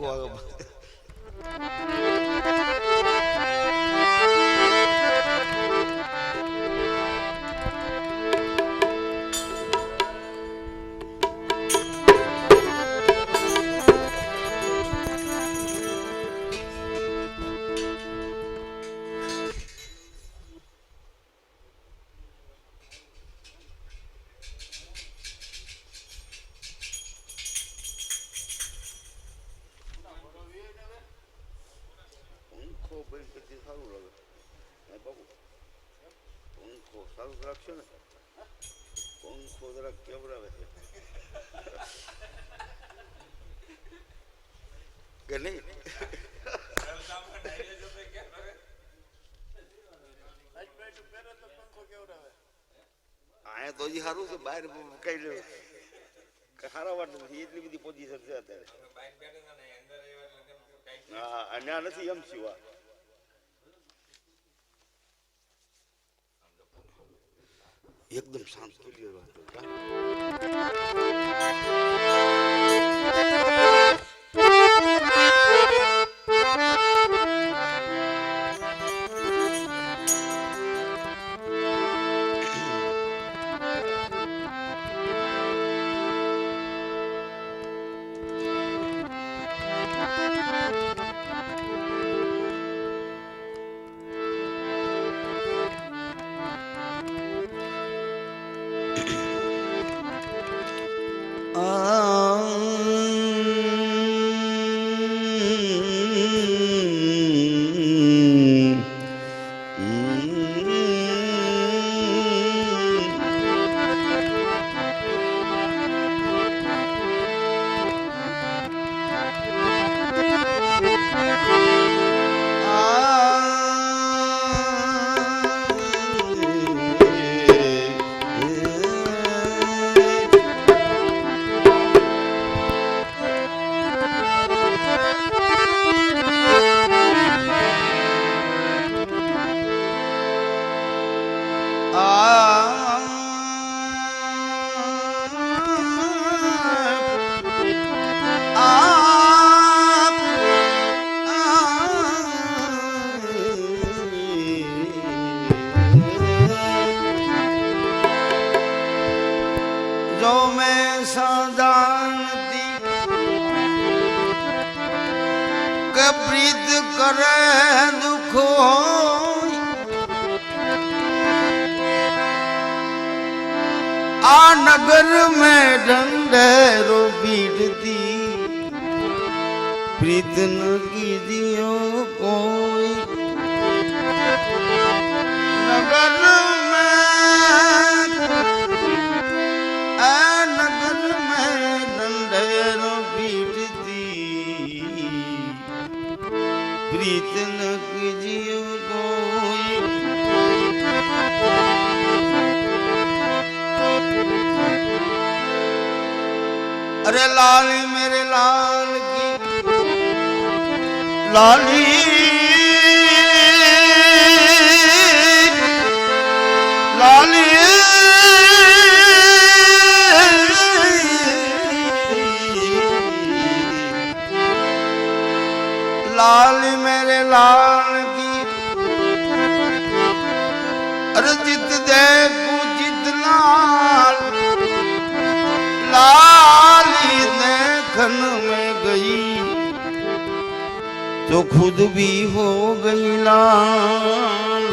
给我个 આયા તો હજી સારું છે બહાર કઈ લેવું સારા વાત નથી એટલી બધી પોઝિશન છે અત્યારે હા અને આ નથી એમ સિવા એકદમ શાંત ક્લિયર વાત પ્રીત ન કીધ્યો કોઈ. નગર પ્રીત નગજીઓ કોઈ. અરે લાલ મેરે લાલ न कीजियो कोई अरे लाली मेरे लाल की लाली लाली लाल मेरे लाल की अरे जित देखू जित लाल लाली देखन में गई तो खुद भी हो गई लाल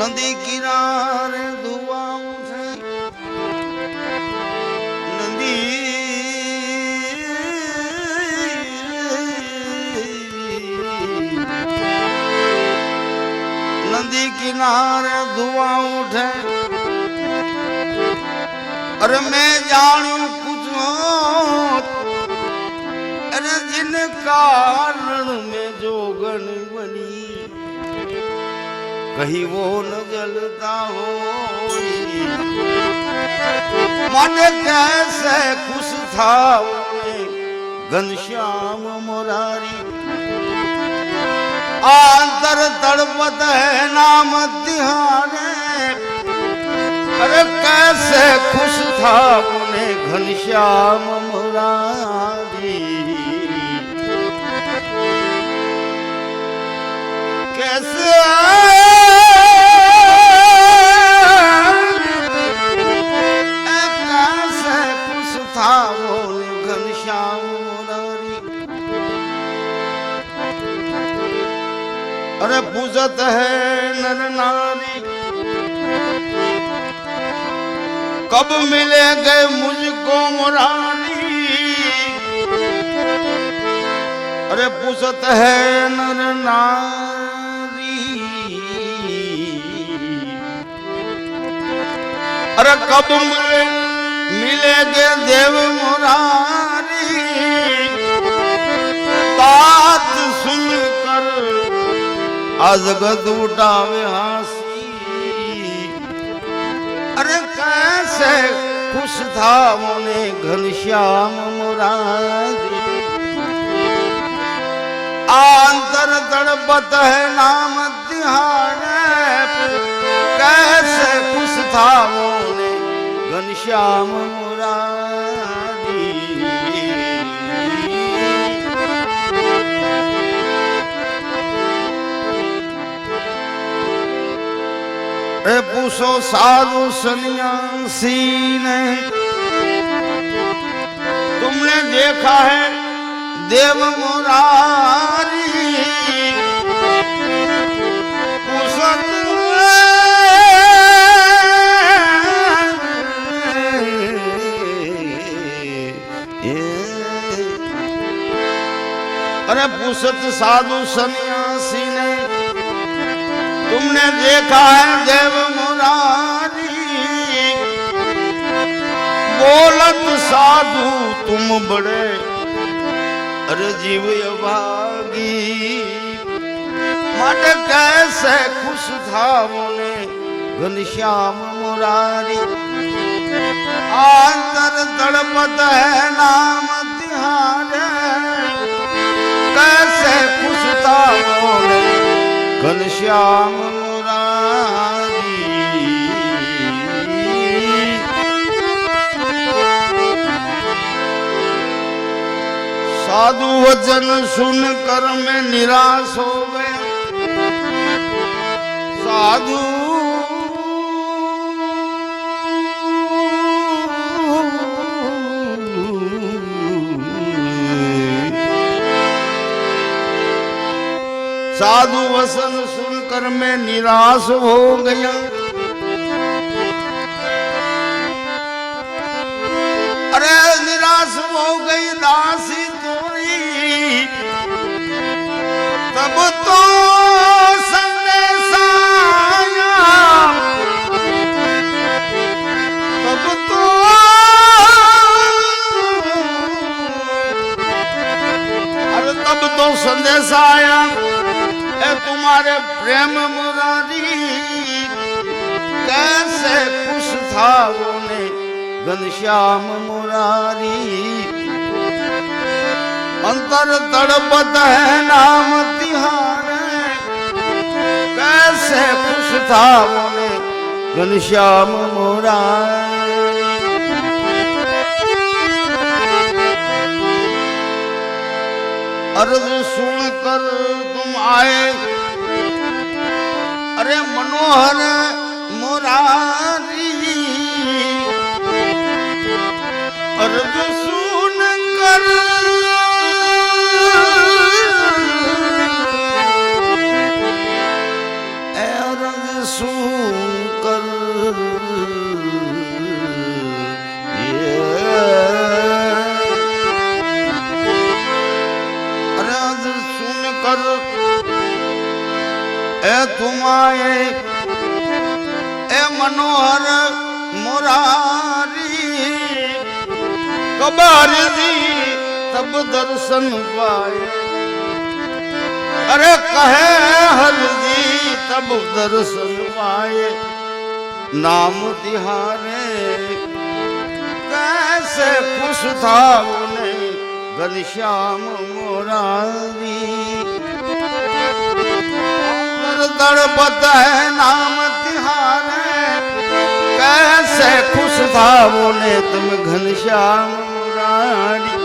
नदी किनारे કિનારે ધુઆ ઉઠે. અરે મેં જાણ્યું, પૂછો. અરે જિન કારણ મેં જોગન બની. કહી વો ન જલતા હો માટે કેસે ખુશ થાવ. ઘનશ્યામ મોરારી मुरारी आंतर तड़पत है नाम तिहारे अरे कैसे खुश था उन्हें घनश्याम मुरारी कैसे પૂજત હે નર નારી કબ મિલે ગયે મુજકો મોરારી અરે પૂજત હે નર નારી અરે કબ મિલે મિલે ગયે દેવ મોરારી આ જગત ઉઠાવે હાસી. અરે કહેશે, ખુશ થાવો ને ઘનશ્યામ મુરારી. આ અંતર તડપત હે નામ તિહારે કહેશે, ખુશ થાવો ને ઘનશ્યામ મુરારી. ए पूछो साधु सन्यासी ने तुमने देखा है देव मुरारी पूछत अरे पूछत साधु सन्यासी ने तुमने देखा है देव मुरारी बोलत साधु तुम बड़े अरे जीव अभागी માટે कैसे खुश था मोने घनश्याम मुरारी आंतर तड़पत है नाम तिहारे कैसे खुश ઘનશ્યામ સાધુ વચન સુન કર્મે નિરાશ હો ગયા. સાધુ سادو وسن سن کر میں نراش ہو گیا ارے نراش ہو گئی داسی توری تب تو سندیس آیا تو ارے تب تو سندیس آیا مراری کیسے پش تھا ان گھنشیا مراری انتر تڑپت ہے نام تیار کیسے پش تھا انہیں گھنشیام موراری ارض سن کر تم آئے રે મનોહર મોરારી એ મનોહર મોરારી કબારજી તબ દર્શન પાય. અરે કહે હરજી, તબ દર્શન પાય. નામ તિહારે કેસે ખુશ થાવ ને ઘનશ્યામ મોરારી. મન તળપત નામ તિહારે કેસે ખુશ થાવો ને તમ ઘનશ્યામ મુરારી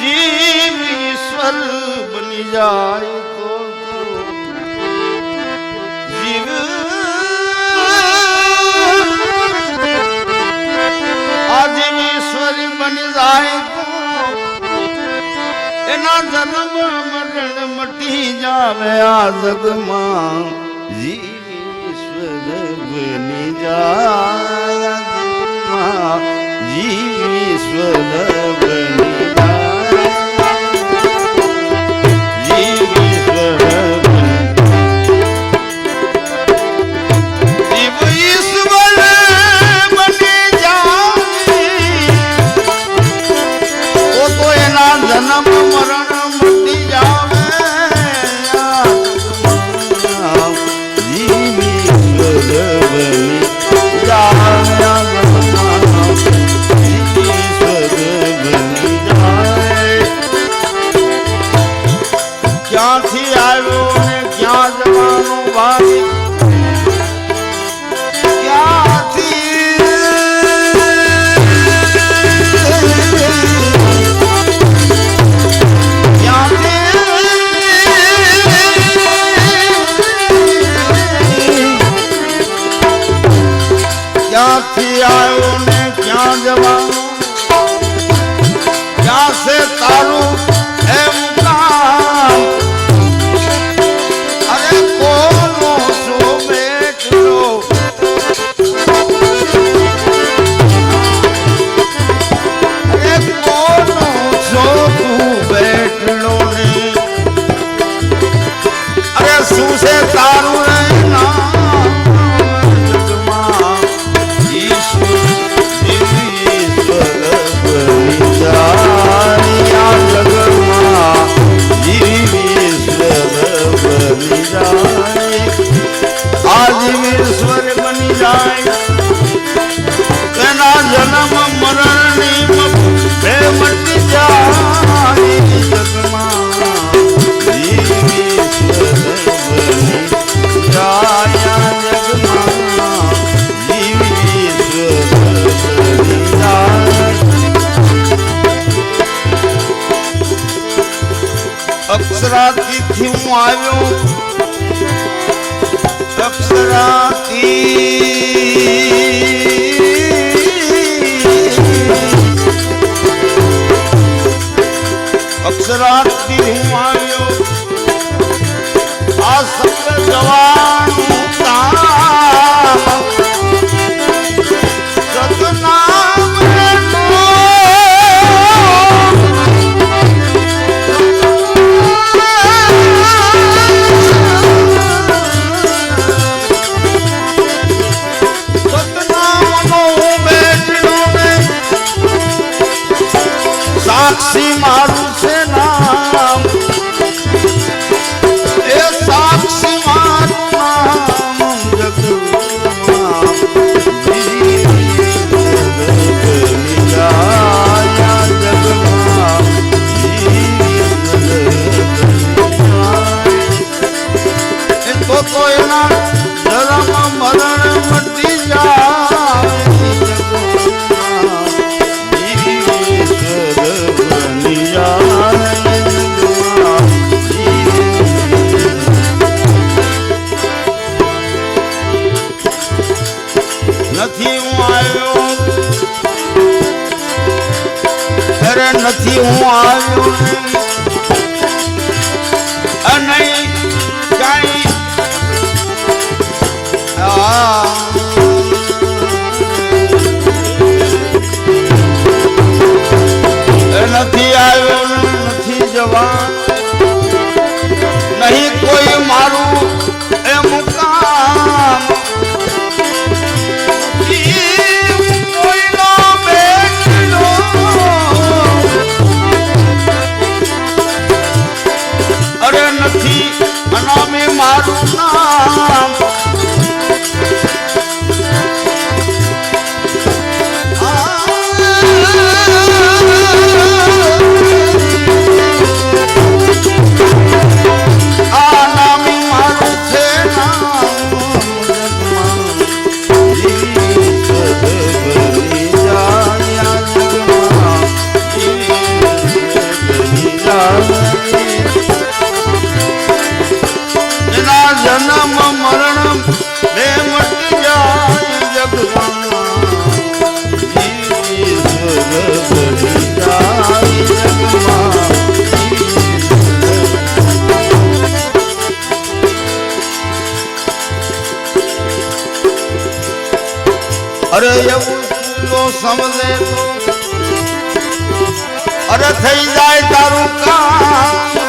જીવ ઈશ્વર બની જાય તો જીવ. આ જીવ ઈશ્વર બની જાય ના જન્મ મરણ મટી જાવે આ જગમાં જીવી સ્વરભની જા જીવી સ્વરભની નથી આવ્યો ને ક્યાં જવા? ઘર નથી હું આવ્યો અને કઈ આ જન્મ મરણ રે મટી જાય અરે એવું સમજે અરે થઈ જાય તારું કામ.